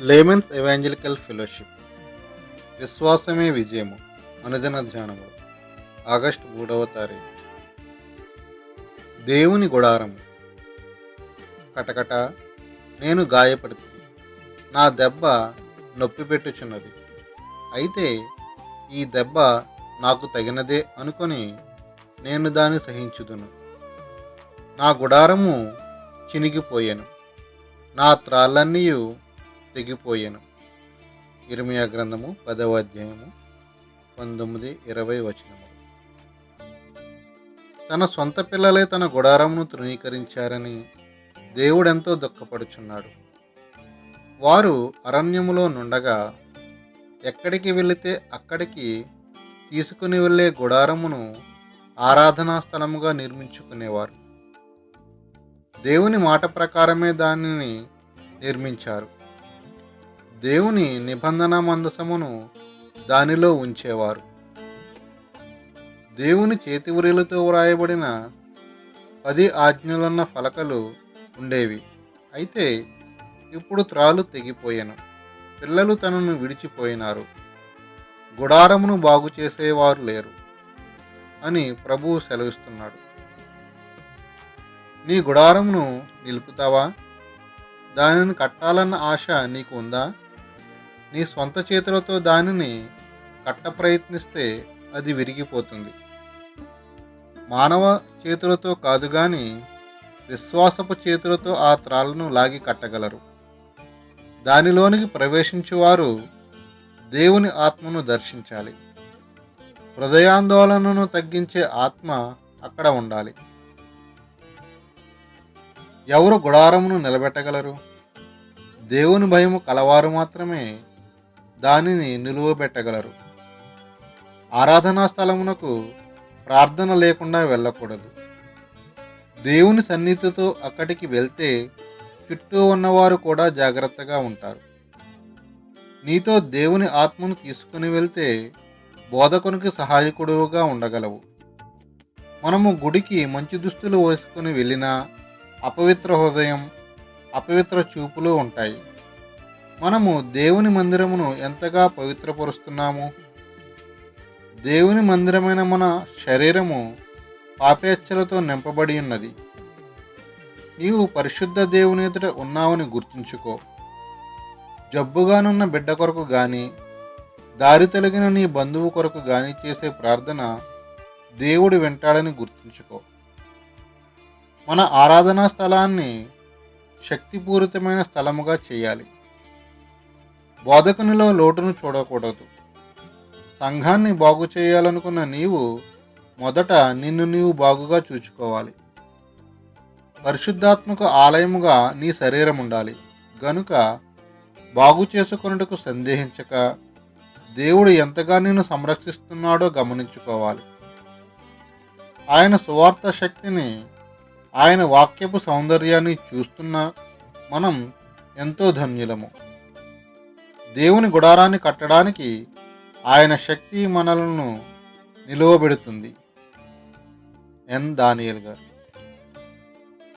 Layman's evangelical fellowship. విశ్వాసమే విజయము. అనుదిన ధ్యానము. ఆగస్టు మూడవ తారీఖు. దేవుని గుడారము. కటకట నేను గాయపడుతుంది. నా దెబ్బ నొప్పి పెట్టుచున్నది అయితే ఈ దెబ్బ నాకు తగినదే అనుకొని నేను దాన్ని సహించుదును. నా గుడారము చినిగిపోయాను. నా త్రాళ్ళన్నీ తెగిపోయాను. ఇర్మియా గ్రంథము పదవ అధ్యాయము పంతొమ్మిది ఇరవై వచనము. తన సొంత పిల్లలే తన గుడారమును తృణీకరించారని దేవుడెంతో దుఃఖపడుచున్నాడు. వారు అరణ్యములో నుండగా ఎక్కడికి వెళితే అక్కడికి తీసుకుని వెళ్ళే గుడారమును ఆరాధనా స్థలముగా నిర్మించుకునేవారు. దేవుని మాట ప్రకారమే దానిని నిర్మించారు. దేవుని నిబంధన మందసమును దానిలో ఉంచేవారు. దేవుని చేతి ఉరిలతో వ్రాయబడిన పది ఆజ్ఞలున్న ఫలకలు ఉండేవి. అయితే ఇప్పుడు త్రాలు తెగిపోయాను. పిల్లలు తనను విడిచిపోయినారు. గుడారమును బాగు చేసేవారు లేరు అని ప్రభువు సెలవిస్తున్నాడు. నీ గుడారమును నిలుపుతావా? దానిని కట్టాలన్న ఆశ నీకు ఉందా? నీ సొంత చేతులతో దానిని కట్ట ప్రయత్నిస్తే అది విరిగిపోతుంది. మానవ చేతులతో కాదు కానీ విశ్వాసపు చేతులతో ఆ త్రాళ్ళను లాగి కట్టగలరు. దానిలోనికి ప్రవేశించేవారు దేవుని ఆత్మను దర్శించాలి. హృదయాందోళనను తగ్గించే ఆత్మ అక్కడ ఉండాలి. ఎవరు గుడారమును నిలబెట్టగలరు? దేవుని భయము కలవారు మాత్రమే దానిని నిలువబెట్టగలరు ఆరాధనా స్థలమునకు ప్రార్థన లేకుండా వెళ్ళకూడదు. దేవుని సన్నిధితో అక్కడికి వెళ్తే చుట్టూ ఉన్నవారు కూడా జాగ్రత్తగా ఉంటారు. నీతో దేవుని ఆత్మను తీసుకుని వెళ్తే బోధకునికి సహాయకుడుగా ఉండగలవు. మనము గుడికి మంచి దుస్తులు వేసుకుని వెళ్ళినా అపవిత్ర హృదయం అపవిత్ర చూపులు ఉంటాయి. మనము దేవుని మందిరమును ఎంతగా పవిత్రపరుస్తున్నాము? దేవుని మందిరమైన మన శరీరము పాపేచ్ఛలతో నింపబడి ఉన్నది. నీవు పరిశుద్ధ దేవుని ఎదుట ఉన్నావని గుర్తుంచుకో. జబ్బుగానున్న బిడ్డ కొరకు కానీ దారి తొలగిన నీ బంధువు కొరకు కానీ చేసే ప్రార్థన దేవుడు వింటాడని గుర్తుంచుకో. మన ఆరాధనా స్థలాన్ని శక్తిపూరితమైన స్థలముగా చేయాలి. బోధకునిలో లోటును చూడకూడదు. సంఘాన్ని బాగు చేయాలనుకున్న నీవు మొదట నిన్ను నీవు బాగుగా చూచుకోవాలి. పరిశుద్ధాత్మక ఆలయముగా నీ శరీరం ఉండాలి గనుక బాగు చేసుకొనుటకు సందేహించక దేవుడు ఎంతగా నిన్ను సంరక్షిస్తున్నాడో గమనించుకోవాలి. ఆయన సువార్త శక్తిని ఆయన వాక్యపు సౌందర్యాన్ని చూస్తున్న మనం ఎంతో ధన్యులము. దేవుని గుడారాన్ని కట్టడానికి ఆయన శక్తి మనలను నిలువబెడుతుంది. ఎన్. దానియల్ గారు.